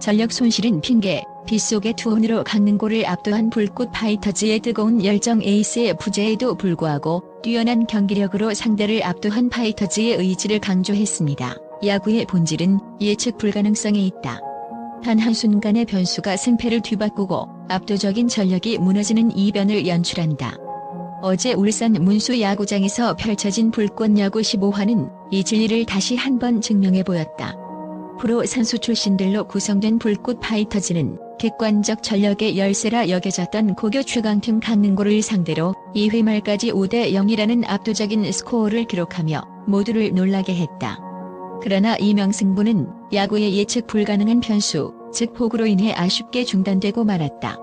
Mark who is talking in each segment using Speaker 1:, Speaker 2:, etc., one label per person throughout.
Speaker 1: 전력 손실은 핑계, 빗속의 투혼으로 강릉고를 압도한 불꽃 파이터즈의 뜨거운 열정 에이스의 부재에도 불구하고 뛰어난 경기력으로 상대를 압도한 파이터즈의 의지를 강조했습니다. 야구의 본질은 예측 불가능성에 있다. 단 한순간의 변수가 승패를 뒤바꾸고 압도적인 전력이 무너지는 이변을 연출한다. 어제 울산 문수 야구장에서 펼쳐진 불꽃 야구 15화는 이 진리를 다시 한번 증명해 보였다. 프로 선수 출신들로 구성된 불꽃 파이터즈는 객관적 전력의 열세라 여겨졌던 고교 최강팀 강릉고를 상대로 2회 말까지 5대 0이라는 압도적인 스코어를 기록하며 모두를 놀라게 했다. 그러나 이 명승부는 야구의 예측 불가능한 변수, 즉 폭우로 인해 아쉽게 중단되고 말았다.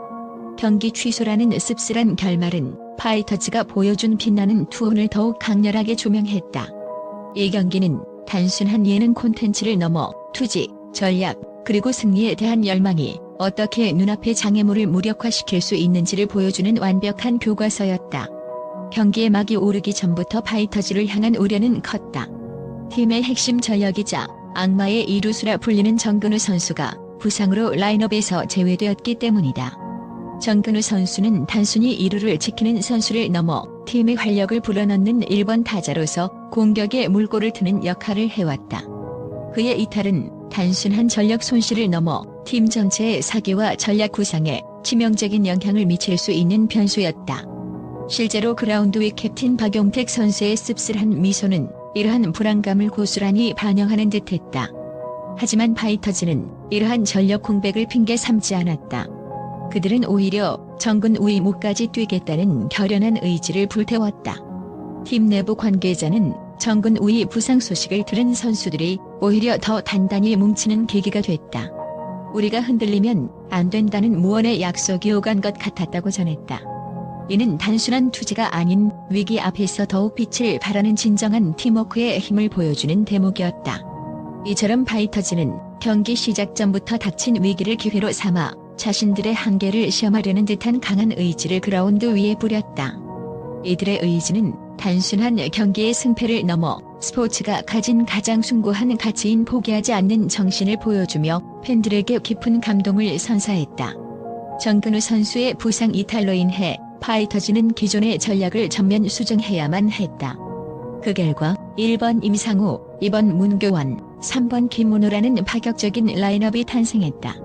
Speaker 1: 경기 취소라는 씁쓸한 결말은 파이터즈가 보여준 빛나는 투혼을 더욱 강렬하게 조명했다. 이 경기는 단순한 예능 콘텐츠를 넘어 투지, 전략, 그리고 승리에 대한 열망이 어떻게 눈앞의 장애물을 무력화시킬 수 있는지를 보여주는 완벽한 교과서였다. 경기의 막이 오르기 전부터 파이터즈를 향한 우려는 컸다. 팀의 핵심 전력이자 악마의 이루수라 불리는 정근우 선수가 부상으로 라인업에서 제외되었기 때문이다. 정근우 선수는 단순히 이루를 지키는 선수를 넘어 팀의 활력을 불어넣는 1번 타자로서 공격에 물꼬를 트는 역할을 해왔다. 그의 이탈은 단순한 전력 손실을 넘어 팀 전체의 사기와 전략 구상에 치명적인 영향을 미칠 수 있는 변수였다. 실제로 그라운드 위 캡틴 박용택 선수의 씁쓸한 미소는 이러한 불안감을 고스란히 반영하는 듯했다. 하지만 파이터즈는 이러한 전력 공백을 핑계 삼지 않았다. 그들은 오히려 정근 우위목까지 뛰겠다는 결연한 의지를 불태웠다. 팀 내부 관계자는 정근 우위 부상 소식을 들은 선수들이 오히려 더 단단히 뭉치는 계기가 됐다. 우리가 흔들리면 안 된다는 무언의 약속이 오간 것 같았다고 전했다. 이는 단순한 투지가 아닌 위기 앞에서 더욱 빛을 발하는 진정한 팀워크의 힘을 보여주는 대목이었다. 이처럼 파이터즈는 경기 시작 전부터 닥친 위기를 기회로 삼아 자신들의 한계를 시험하려는 듯한 강한 의지를 그라운드 위에 뿌렸다. 이들의 의지는 단순한 경기의 승패를 넘어 스포츠가 가진 가장 숭고한 가치인 포기하지 않는 정신을 보여주며 팬들에게 깊은 감동을 선사했다. 정근우 선수의 부상 이탈로 인해 파이터즈는 기존의 전략을 전면 수정해야만 했다. 그 결과 1번 임상우, 2번 문교원, 3번 김문호라는 파격적인 라인업이 탄생했다.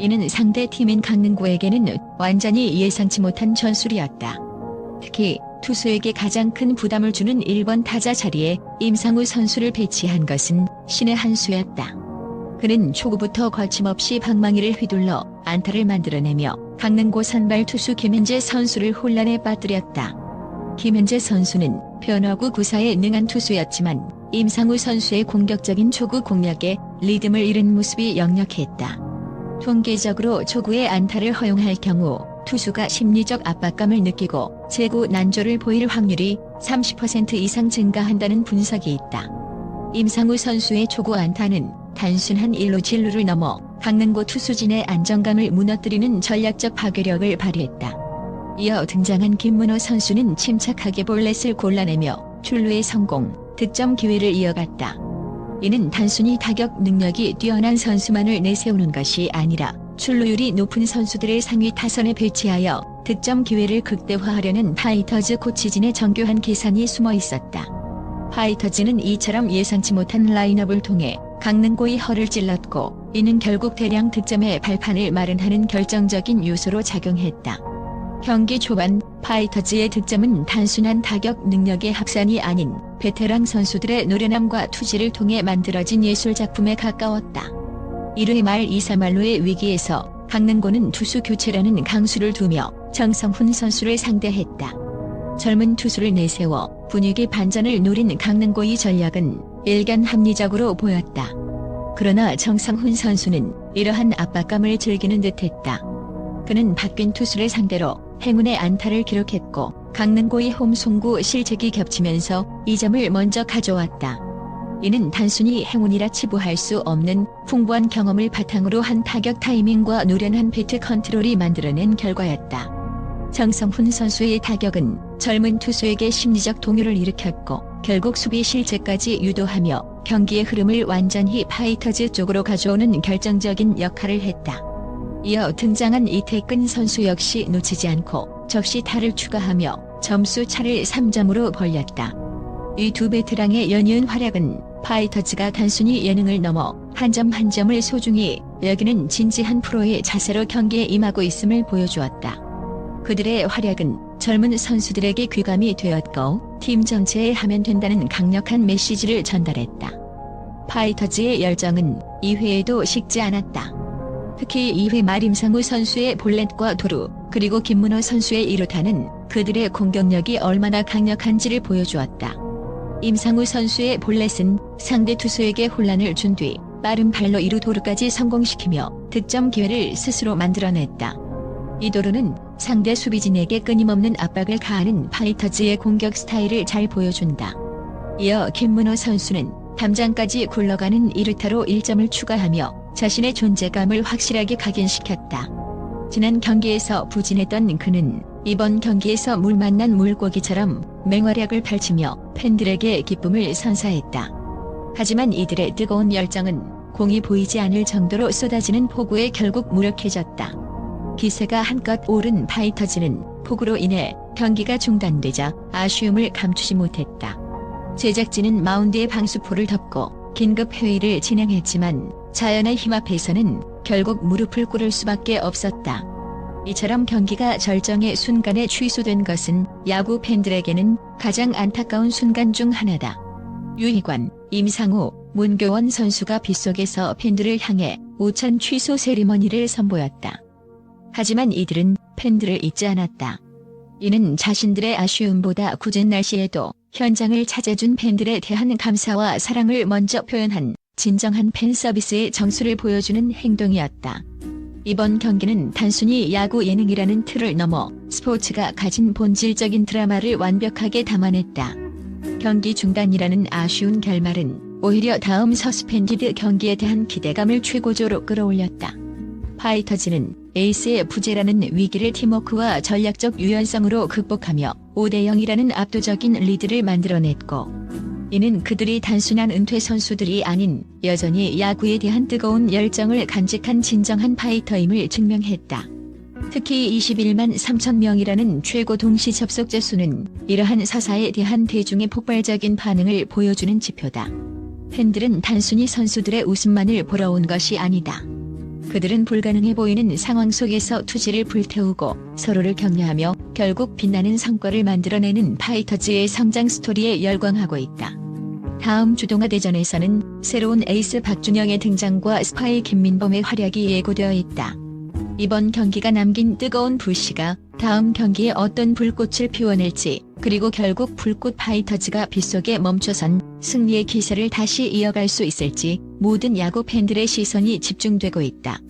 Speaker 1: 이는 상대 팀인 강릉구에게는 완전히 예상치 못한 전술이었다. 특히 투수에게 가장 큰 부담을 주는 1번 타자 자리에 임상우 선수를 배치한 것은 신의 한 수였다. 그는 초구부터 거침없이 방망이를 휘둘러 안타를 만들어내며 강릉고 선발 투수 김현재 선수를 혼란에 빠뜨렸다. 김현재 선수는 변화구 구사에 능한 투수였지만 임상우 선수의 공격적인 초구 공략에 리듬을 잃은 모습이 역력했다. 통계적으로 초구의 안타를 허용할 경우 투수가 심리적 압박감을 느끼고 재구 난조를 보일 확률이 30% 이상 증가한다는 분석이 있다. 임상우 선수의 초구 안타는 단순한 일루 진루를 넘어 강릉고 투수진의 안정감을 무너뜨리는 전략적 파괴력을 발휘했다. 이어 등장한 김문호 선수는 침착하게 볼넷을 골라내며 출루의 성공, 득점 기회를 이어갔다. 이는 단순히 타격 능력이 뛰어난 선수만을 내세우는 것이 아니라 출루율이 높은 선수들을 상위 타선에 배치하여 득점 기회를 극대화하려는 파이터즈 코치진의 정교한 계산이 숨어 있었다. 파이터즈는 이처럼 예상치 못한 라인업을 통해 강릉고의 허를 찔렀고 이는 결국 대량 득점의 발판을 마련하는 결정적인 요소로 작용했다. 경기 초반 파이터즈의 득점은 단순한 타격 능력의 합산이 아닌 베테랑 선수들의 노련함과 투지를 통해 만들어진 예술 작품에 가까웠다. 1회 말 2사말로의 위기에서 강릉고는 투수 교체라는 강수를 두며 정성훈 선수를 상대했다. 젊은 투수를 내세워 분위기 반전을 노린 강릉고의 전략은 일견 합리적으로 보였다. 그러나 정성훈 선수는 이러한 압박감을 즐기는 듯했다. 그는 바뀐 투수를 상대로 행운의 안타를 기록했고 강릉고의 홈송구 실책이 겹치면서 이 점을 먼저 가져왔다. 이는 단순히 행운이라 치부할 수 없는 풍부한 경험을 바탕으로 한 타격 타이밍과 노련한 배트 컨트롤이 만들어낸 결과였다. 정성훈 선수의 타격은 젊은 투수에게 심리적 동요를 일으켰고 결국 수비 실책까지 유도하며 경기의 흐름을 완전히 파이터즈 쪽으로 가져오는 결정적인 역할을 했다. 이어 등장한 이태근 선수 역시 놓치지 않고 적시 타를 추가하며 점수 차를 3점으로 벌렸다. 이 두 베테랑의 연이은 활약은 파이터즈가 단순히 예능을 넘어 한점한 점을 소중히 여기는 진지한 프로의 자세로 경기에 임하고 있음을 보여주었다. 그들의 활약은 젊은 선수들에게 귀감이 되었고 팀 전체에 하면 된다는 강력한 메시지를 전달했다. 파이터즈의 열정은 2회에도 식지 않았다. 특히 2회 말 임상우 선수의 볼넷과 도루 그리고 김문호 선수의 이루타는 그들의 공격력이 얼마나 강력한지를 보여주었다. 임상우 선수의 볼넷은 상대 투수에게 혼란을 준 뒤 빠른 발로 이루 도루까지 성공시키며 득점 기회를 스스로 만들어냈다. 이 도루는 상대 수비진에게 끊임없는 압박을 가하는 파이터즈의 공격 스타일을 잘 보여준다. 이어 김문호 선수는 담장까지 굴러가는 이르타로 1점을 추가하며 자신의 존재감을 확실하게 각인시켰다. 지난 경기에서 부진했던 그는 이번 경기에서 물 만난 물고기처럼 맹활약을 펼치며 팬들에게 기쁨을 선사했다. 하지만 이들의 뜨거운 열정은 공이 보이지 않을 정도로 쏟아지는 폭우에 결국 무력해졌다. 기세가 한껏 오른 파이터즈는 폭우로 인해 경기가 중단되자 아쉬움을 감추지 못했다. 제작진은 마운드의 방수포를 덮고 긴급 회의를 진행했지만 자연의 힘 앞에서는 결국 무릎을 꿇을 수밖에 없었다. 이처럼 경기가 절정의 순간에 취소된 것은 야구 팬들에게는 가장 안타까운 순간 중 하나다. 유희관, 임상우, 문교원 선수가 빗속에서 팬들을 향해 우천 취소 세리머니를 선보였다. 하지만 이들은 팬들을 잊지 않았다. 이는 자신들의 아쉬움보다 굳은 날씨에도 현장을 찾아준 팬들에 대한 감사와 사랑을 먼저 표현한 진정한 팬 서비스의 정수를 보여주는 행동이었다. 이번 경기는 단순히 야구 예능이라는 틀을 넘어 스포츠가 가진 본질적인 드라마를 완벽하게 담아냈다. 경기 중단이라는 아쉬운 결말은 오히려 다음 서스펜디드 경기에 대한 기대감을 최고조로 끌어올렸다. 파이터즈는 에이스의 부재라는 위기를 팀워크와 전략적 유연성으로 극복하며 5대0이라는 압도적인 리드를 만들어냈고 이는 그들이 단순한 은퇴 선수들이 아닌 여전히 야구에 대한 뜨거운 열정을 간직한 진정한 파이터임을 증명했다. 특히 21만 3천 명이라는 최고 동시 접속자 수는 이러한 사사에 대한 대중의 폭발적인 반응을 보여주는 지표다. 팬들은 단순히 선수들의 웃음만을 보러 온 것이 아니다. 그들은 불가능해 보이는 상황 속에서 투지를 불태우고 서로를 격려하며 결국 빛나는 성과를 만들어내는 파이터즈의 성장 스토리에 열광하고 있다. 다음 주 동아 대전에서는 새로운 에이스 박준영의 등장과 스파이 김민범의 활약이 예고되어 있다. 이번 경기가 남긴 뜨거운 불씨가 다음 경기에 어떤 불꽃을 피워낼지 그리고 결국 불꽃 파이터즈가 빗속에 멈춰선 승리의 기세를 다시 이어갈 수 있을지 모든 야구 팬들의 시선이 집중되고 있다.